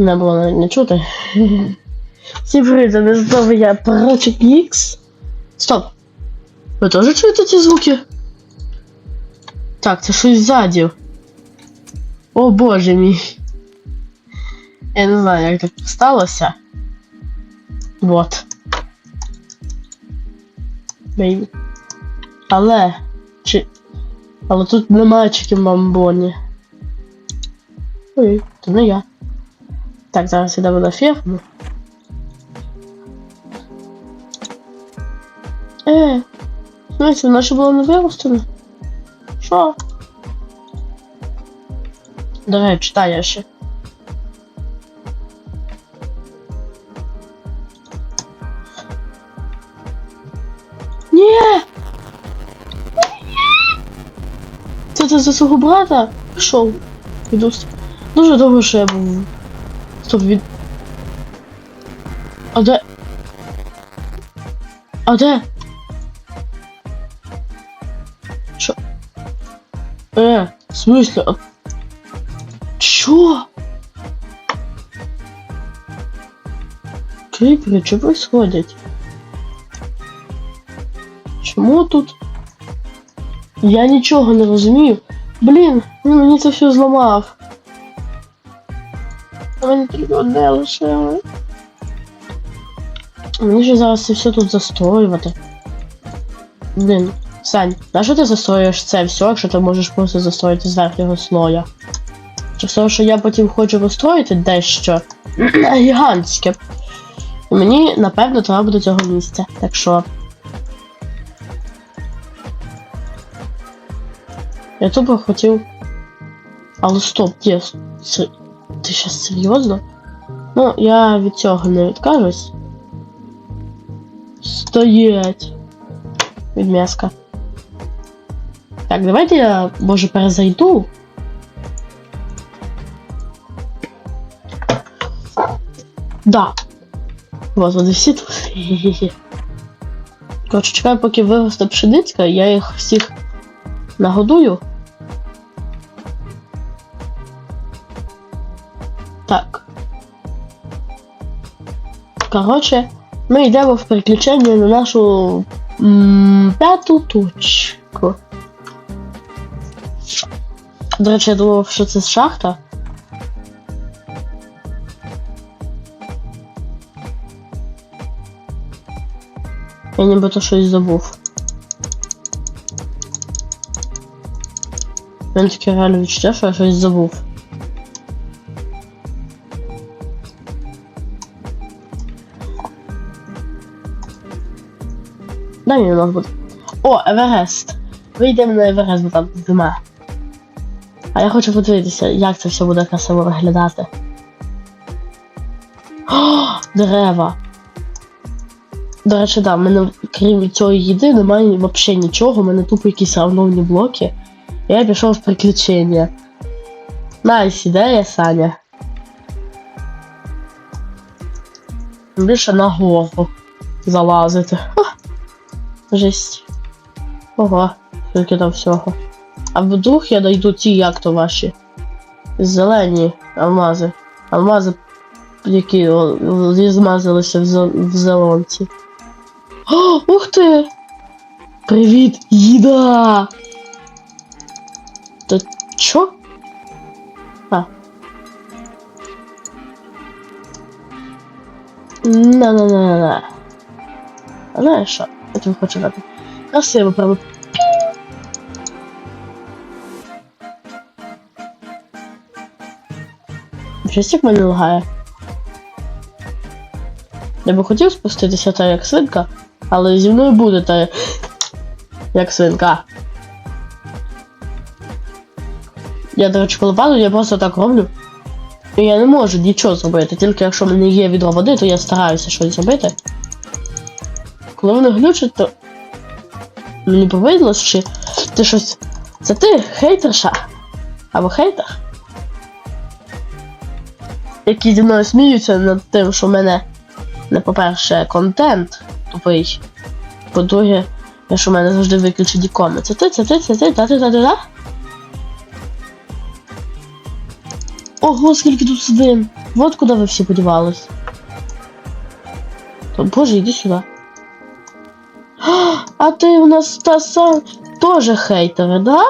Не було навіть не чути. Всім привіт, мене знову я Прочик Ікс. Стоп! Ви теж чуєте ці звуки? Так, це щось ззаді. О боже мій. Я не знаю, як так сталося. Вот. Бейбі. Але. Чи. Але тут немає чеків бамбоні. Ой, то не я. Так, зараз йдемо на ферму. Е, смысле, наше було не виростено? Що? Речі, та я ще. Ні! Це за свого брата пішов. Іду. Дуже довго що я був. Стоп, від. А де? А де? Що? Е, в смысле? А... Чё? Крипери, що происходит? Чому тут? Я нічого не розумію. Блін, він мені це все зламав. Мені тільки одне лише. Мені ж зараз все тут застоювати. Блін, Сань, на що ти застоюєш це все, якщо ти можеш просто застояти з верхнього слоя? Чи все, що я потім хочу розстроїти дещо гігантське. Мені, напевно, треба буде цього місця. Так що. Я тупо хотів. Але стоп, є. Ти щас серйозно? Ну, я від цього не відкажусь. Стоять. Від м'яска. Так, давайте я, може, перезайду. Да. Вот вони всі тут. Коротше, чекаю, поки виросте пшеницька, я їх всіх нагодую. Так. Коротше, ми йдемо в приключення на нашу м, п'яту точку. До речі, я думав, що це шахта. Я нібито щось забув. Мене таке реально відчуття, що я щось забув. Дай мені буде. О, Еверест. Вийдемо на Еверест, бо там зима. А я хочу подивитися, як це все буде красиво виглядати. О, дерева. До речі, да, в мене крім цієї їди немає взагалі нічого, у мене тупо якісь равновні блоки. Я пішов в приключення. Найс ідея, Саня. Більше на гору залазити. Жесть. Ого, скільки там всього. А вдруг я дойду ті, як то ваші. Зелені алмази. Алмази, які змазалися в, зе- в зелонці. О, ух ти! Привіт, їда! Та чо? А. На-на-на-на-на. Знаєш що? Тобі хочу дати. Красиво, правда. Щось як мене лагає. Я би хотів спуститися та як свинка, але зі мною буде та як свинка. Я, до речі, коли падаю, я просто так роблю. І я не можу нічого зробити, тільки якщо в мене є відро води, то я стараюся щось зробити. Коли вони глючать, то мені повидло, чи ти щось. Це ти хейтерша? Або хейтер? Які зі мною сміються над тим, що в мене не по-перше, контент тупий. По-друге, що в мене завжди виключені коми. Це ти, це ти, це ти, та ти, та ти, та? Ого, скільки тут свин! Вот куди ви всі подівались. Боже, іди сюди. А ти у нас та сам теж хейтери, да?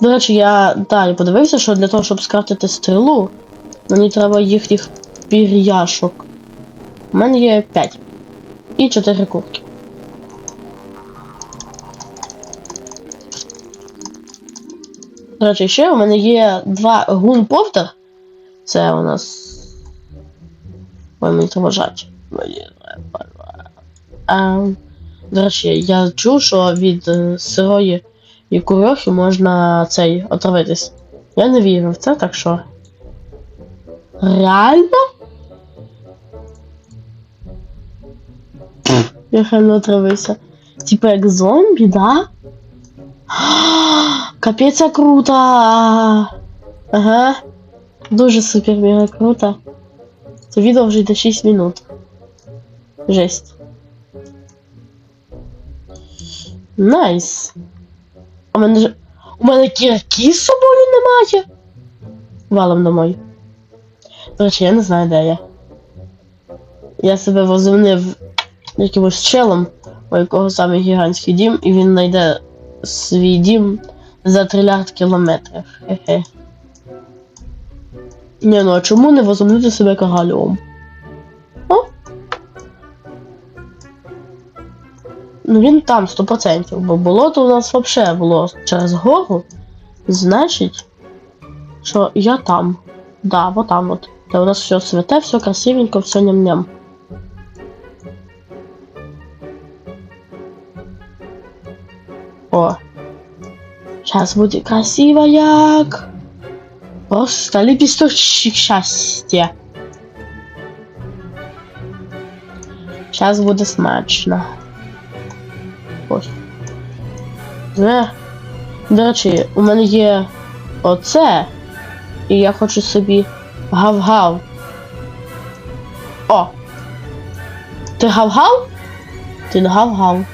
До речі, я далі подивився, що для того, щоб скрафтити стрілу, мені треба їхніх пір'яшок. У мене є 5. І 4 курки. До речі, ще у мене є два гунповтер. Це у нас. Ой, мені треба жать. Мені треба. До речі, я чув, що від е, сирої і курьохи можна цей отравитись. Я не вірив в це, так що. Реально? Я реально отравився. Типа як зомбі, да? Капець круто! Ага. Дуже супер мега круто. Це відео вже йде 6 минут. Жесть. Найс. У мене ж. У мене кірки з собою немає. Валом домой. До речі, я не знаю, де я. Я себе возивнив якимось челом, у якого саме гігантський дім, і він знайде свій дім за трильярд кілометрів. Хе-хе. Ні, ну а чому не возомнити себе королем? Ну він там 100%, бо болото у нас взагалі було через гору. Значить, що я там. Да, вот там от. Де у нас все святе, все красивенько, все ням-ням. О. Сейчас будет красиво як. Просто лепесточек счастья. Сейчас буде смачно. Не. До речі, у мене є оце. І я хочу собі гав-гав. О! Ти гав-гав? Ти не гав-гав.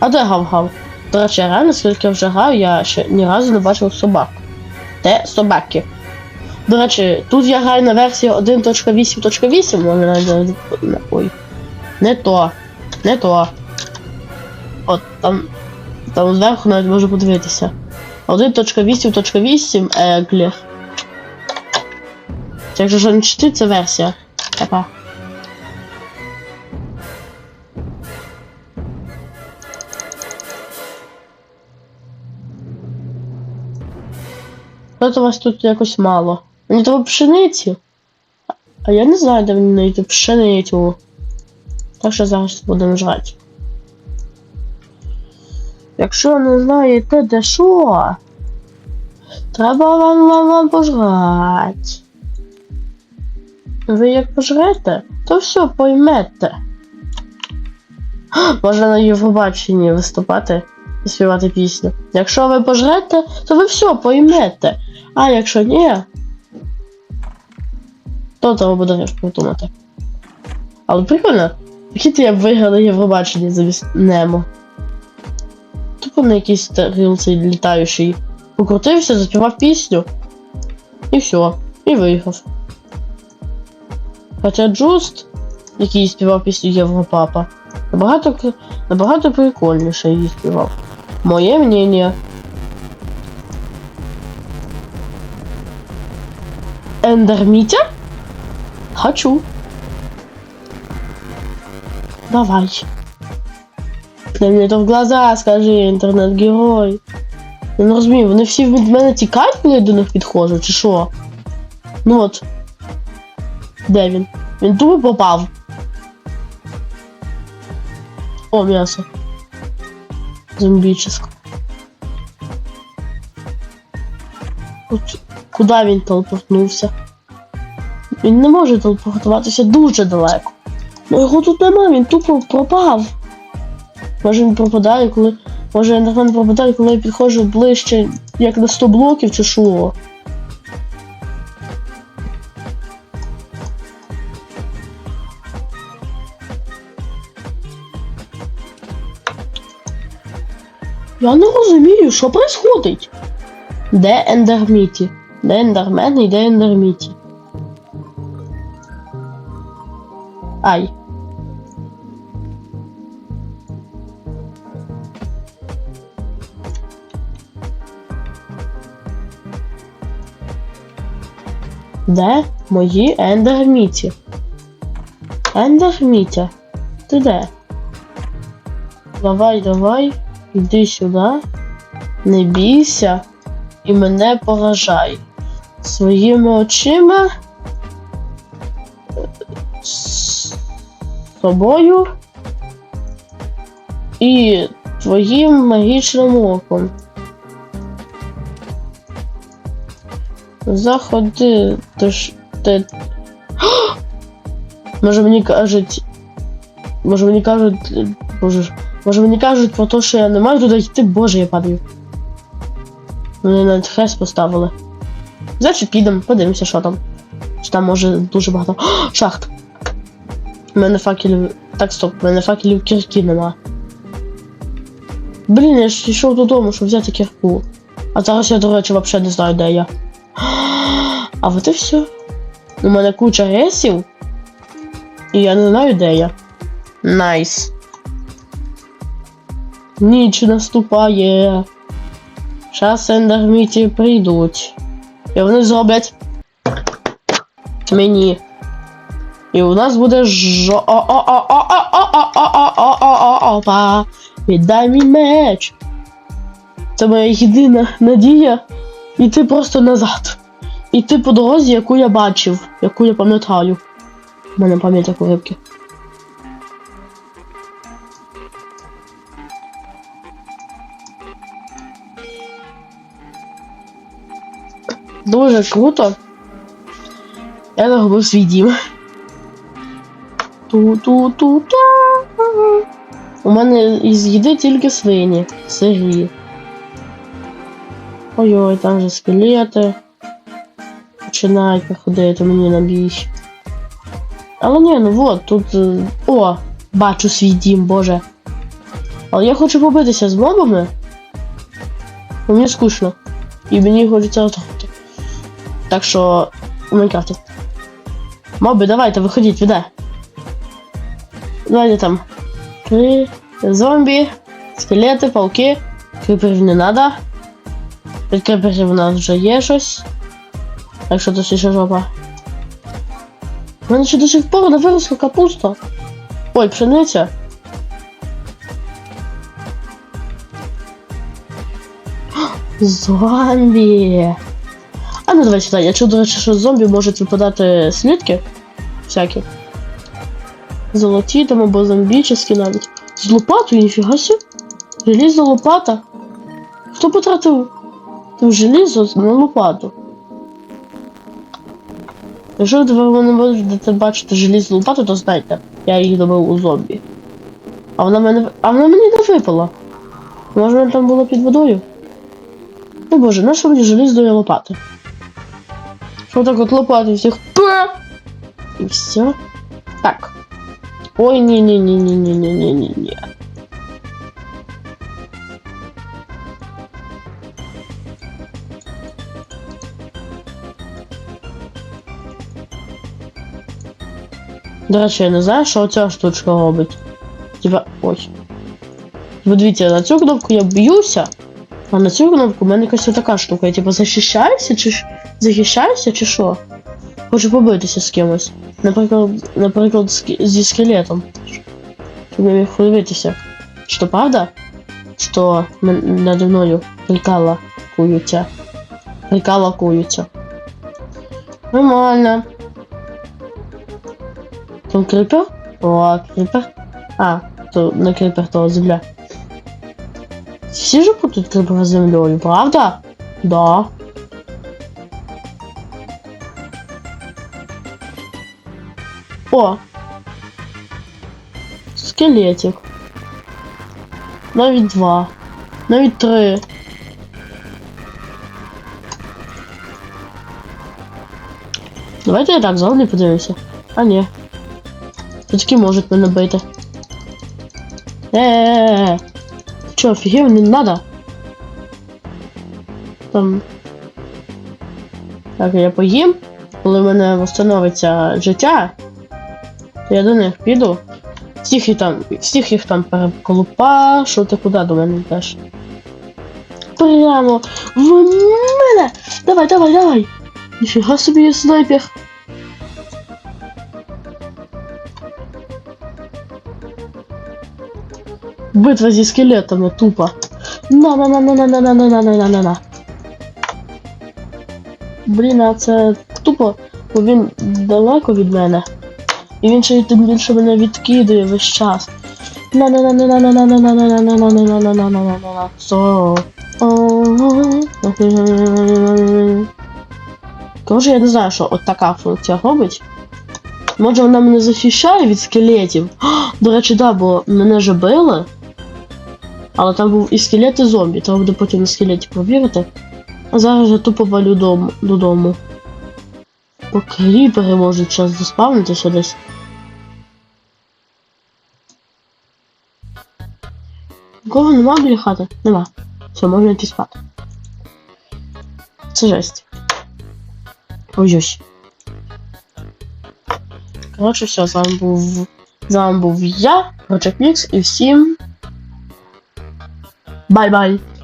А де гав-гав? До речі, реально, скільки я вже грав, я ще ні разу не бачив собак. Де собаки? До речі, тут я граю на версії 1.8.8, може навіть. Ой. Не то. Не то. От там. Там зверху навіть можу подивитися. 1.8.8 Еглі. Якщо що не чити, це версія. Така. Що у вас тут якось мало? Мені треба пшениці. А я не знаю, де мені знайти пшеницю. Так що зараз будемо жрати. Якщо не знаєте де що, треба вам вам, пожрати. Ви як пожрете, то все поймете. Можна на Євробаченні виступати і співати пісню. Якщо ви пожрете, то ви все поймете. А якщо ні, то треба буде теж придумати. Але прикольно, прикиньте, я б виграла Євробачення замість Немо. Тупо на якийсь тарілці літаючий. Покрутився, заспівав пісню. І все. І виграв. Хоча Джуст, який співав пісню Європапа, набагато, набагато прикольніше її співав. Моє мнение. Эндермитя? Хочу. Давай. Дай мені то в глаза, скажи, інтернет-герой. Я не розумію, вони всі від мене тікають, коли я до них підходжу, чи що? Ну от. Де він? Він тупо попав. О, м'ясо. Зомбіческо. Куди він телепортнувся? Він не може телепортуватися дуже далеко. Ну його тут нема, він тупо пропав. Може він пропадає, коли. Може інтернет пропадає, коли я підходжу ближче, як на 100 блоків чи що. Я не розумію, що происходить. Де Ендерміті? Де ендермен і де ендерміті? Ай. Де мої ендерміті? Ендермітя, ти де? Давай, давай, іди сюди, не бійся і мене поражай. Своїми очима з собою і твоїм магічним оком. Заходи, ти ж ти. Може мені кажуть. Може мені кажуть. Боже ж. Може мені кажуть про те, що я не маю туди йти, боже, я падаю. Вони навіть хрест поставили. Значить підемо, подивимося, що там. Чи там може дуже багато. О, шахт! У мене факелів. Так, стоп, у мене факелів кірки нема. Блін, я ж йшов додому, щоб взяти кірку. А зараз я, до речі, взагалі не знаю, де я. А вот і все. У мене куча гесів. І я не знаю, де я. Найс. Ніч наступає. Зараз ендерміті прийдуть. І вони зроблять мені. І у нас буде жо. Віддай мій меч. Це моя єдина надія йти просто назад. Іти по дорозі, яку я бачив, яку я пам'ятаю. У мене пам'ять як у рибки. Дуже круто. Я загубив свій дім. Ту-ту-ту-та. У мене із їди тільки свині. Сирі. Ой-ой, там же скелети. Починають приходити мені на бій. Але ні, ну вот, тут. е, О, бачу свій дім, боже. Але я хочу побитися з мобами. Бо Мені скучно. І мені хочеться отримати. Так що. У Майнкрафті. Моби, давайте, виходіть, віде. Давайте там. Три. Зомбі, скелети, пауки. Криперів не надо. Від криперів у нас вже є щось. Так що досі ще жопа. У мене ще до сих пор не виросла капуста. Ой, пшениця. Зомбі. А ну давай сюди. Я чув, до речі, що зомбі можуть випадати слідки. Всякі. Золоті там або зомбічні навіть. З лопатою, ніфіга сі. Желізна лопата. Хто потратив там желізо на лопату? Якщо ви не можете бачити желізну лопату, то знайте, я її добив у зомбі. А вона мене. А вона мені не випала. Може вона там була під водою? О боже, на що мені желізної лопати? Що так от лопати всіх? Па! І все. Так. Ой, ні До речі, я не знаю, що ця штучка робить. Типа. Ой. Ви дивіться, на цю кнопку я б'юся, а на цю кнопку в мене якась така штука. Я типа захищаюся чи захищаюся чи що? Хочу побитися з кимось. Наприклад, наприклад, зі скелетом. Щоб я міг подивитися. Що правда? Що надо мною прикала куються. Прикала куються. Нормально. Там крипер? О, крипер. А, то не крипер, то земля. Всі ж тут крипера з землею, правда? Да. О! Скелетик. Навіть два. Навіть три. Давайте я так зовні подивимося. А ні. Такі можуть мене бити. Е-е-е. Чо, офігів, не надо? Там. Так, я поїм. Коли в мене встановиться життя, то я до них піду. Всіх їх там, всіх їх там переколупа, що ти куди до мене йдеш? Прямо в мене! Давай, давай, давай! Ніфіга собі снайпер! Битва зі скелетами тупо. на на на на на на на на на на на на на Блін, а це тупо, бо він далеко від мене. І він ще тим більше мене відкидує весь час. на на на на на на на на на на на на на на на на на на на Со. Тоже я не знаю, що от така функція робить. Може вона мене захищає від скелетів. До речі, да, бо мене же били. Але там був і скелет, і зомбі. Треба буде потім на скелеті провірити. А зараз я тупо валю дом, додому. Бо кріпери можуть час заспавнитися десь. Нікого нема біля хати? Нема. Все, можна йти спати. Це жесть. Ой-ой. Коротше, все, з вами був. З вами був я, Project Mix, і всім. Bye bye.